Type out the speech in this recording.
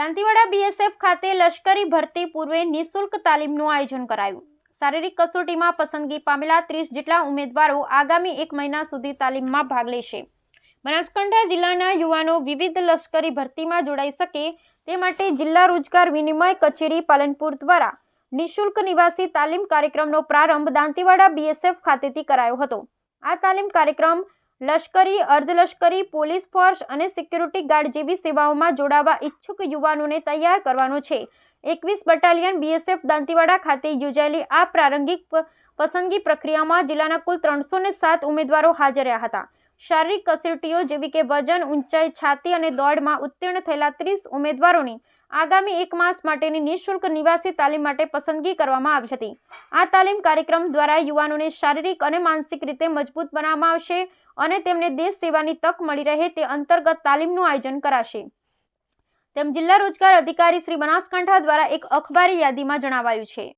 Dantiwada BSF ખાતે લશ્કરી ભરતી પૂર્વે નિઃશુલ્ક તાલીમનું આયોજન કરાયું. શારીરિક કસોટીમાં પસંદગી પામેલા ત્રીસ જેટલા ઉમેદવારો આગામી એક મહિના સુધી તાલીમમાં ભાગ લેશે. બનાસકાંઠા જિલ્લાના યુવાનો વિવિધ લશ્કરી ભરતીમાં જોડાઈ શકે તે માટે જિલ્લા રોજગાર વિનિમય કચેરી પાલનપુર દ્વારા નિઃશુલ્ક નિવાસી તાલીમ કાર્યક્રમનો પ્રારંભ દાંતીવાડા બીએસએફ ખાતેથી કરાયો હતો. આ તાલીમ કાર્યક્રમ લશ્કરી, અર્ધલશ્કરી, પોલીસ ફોર્સ અને સિક્યુરિટી ગાર્ડ જેવી સેવાઓમાં જોડાવા ઈચ્છુક યુવાનોને તૈયાર કરવાનો છે. એકવીસ બટાલિયન બીએસએફ દાંતીવાડા ખાતે યોજાયેલી આ પ્રારંભિક પસંદગી પ્રક્રિયામાં જિલ્લાના કુલ ત્રણસો સાત ઉમેદવારો હાજર રહ્યા હતા. શારીરિક કસોટીઓ જેવી કે વજન, ઊંચાઈ, છાતી અને દોડમાં ઉત્તીર્ણ થયેલા ત્રીસ ઉમેદવારોની આગામી એક માસ માટેની નિઃશુલ્ક નિવાસી તાલીમ માટે પસંદગી કરવામાં આવી હતી. આ તાલીમ કાર્યક્રમ દ્વારા યુવાનોને શારીરિક અને માનસિક રીતે મજબૂત બનાવવામાં આવશે. અને તેમને દેશ સેવાની તક મળી રહે તે અંતર્ગત તાલીમનું આયોજન કરાશે. તેમ જિલ્લા રોજગાર અધિકારી શ્રી બનાસકાંઠા દ્વારા એક અખબારી યાદીમાં જણાવાયું છે.